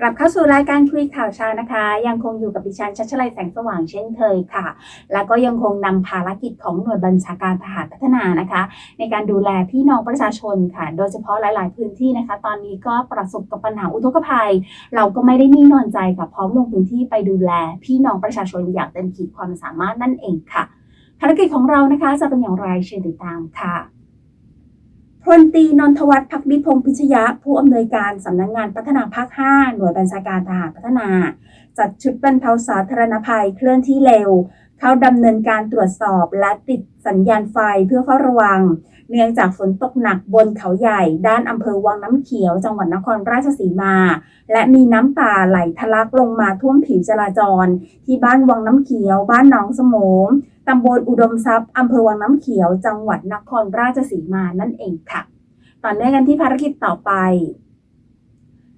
กลับเข้าสู่รายการคุยข่าวเช้านะคะ ยังคงอยู่กับดิฉันชัชลัยแสงสว่างเช่นเคยค่ะ แล้วก็ยังคงนำภารกิจของหน่วยบัญชาการทหารพัฒนานะคะ ในการดูแลพี่น้องประชาชนค่ะ โดยเฉพาะหลาย ๆ พื้นที่นะคะ ตอนนี้ก็ประสบกับปัญหาอุทกภัย เราก็ไม่ได้นิ่งนอนใจค่ะพร้อมลงพื้นที่ไปดูแลพี่น้องประชาชนอย่างเต็มขีดความสามารถนั่นเองค่ะ ภารกิจของเรานะคะจะเป็นอย่างไรเชิญติดตามค่ะ พลตีนนทวัฒน์พักดีพงพิชยะ ผู้อำนวยการสำนักงงานพัฒนาภาค 5 หน่วยบัญชาการทหารพัฒนา จัดชุดบรรเทาสาธารณภัยเคลื่อนที่เร็ว เข้าดำเนินการตรวจสอบและติดสัญญาณไฟเพื่อเฝ้าระวัง เนื่องจากฝนตกหนักบนเขาใหญ่ ด้านอำเภอวังน้ำเขียว จังหวัดนครราชสีมา และมีน้ำป่าไหลทะลักลงมาท่วมผิวจราจร ที่บ้านวังน้ำเขียว บ้านหนองสมง ตำบลอุดมทรัพย์อำเภอวังน้ำเขียว จังหวัดนครราชสีมานั่นเองค่ะ ต่อเนื่องกันที่ภารกิจต่อไป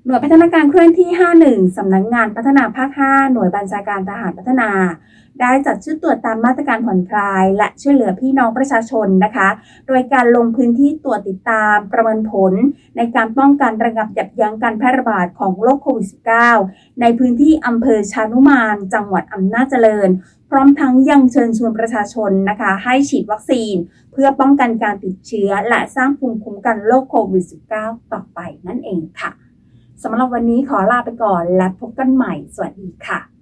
หน่วยพัฒนาการเคลื่อนที่ 51 สำนักงงานพัฒนาภาค 5 หน่วยบัญชาการทหารพัฒนา ได้จัดชุดตรวจตามมาตรการผ่อนคลาย และช่วยเหลือพี่น้องประชาชนนะคะ โดยการลงพื้นที่ตรวจติดตามประเมินผล ในการป้องกันระงับยับยั้งการแพร่ระบาดของโรคโควิด -19 ในพื้นที่อำเภอชานุมาน จังหวัดอำนาจเจริญ พร้อมทั้งยังเชิญชวนประชาชนนะคะให้ฉีดวัคซีน เพื่อป้องกันการติดเชื้อ และสร้างภูมิคุ้มกันโรคโควิด -19 ต่อไปนั่นเองค่ะสำหรับวันนี้ขอลาไปก่อนและพบกันใหม่ สวัสดีค่ะ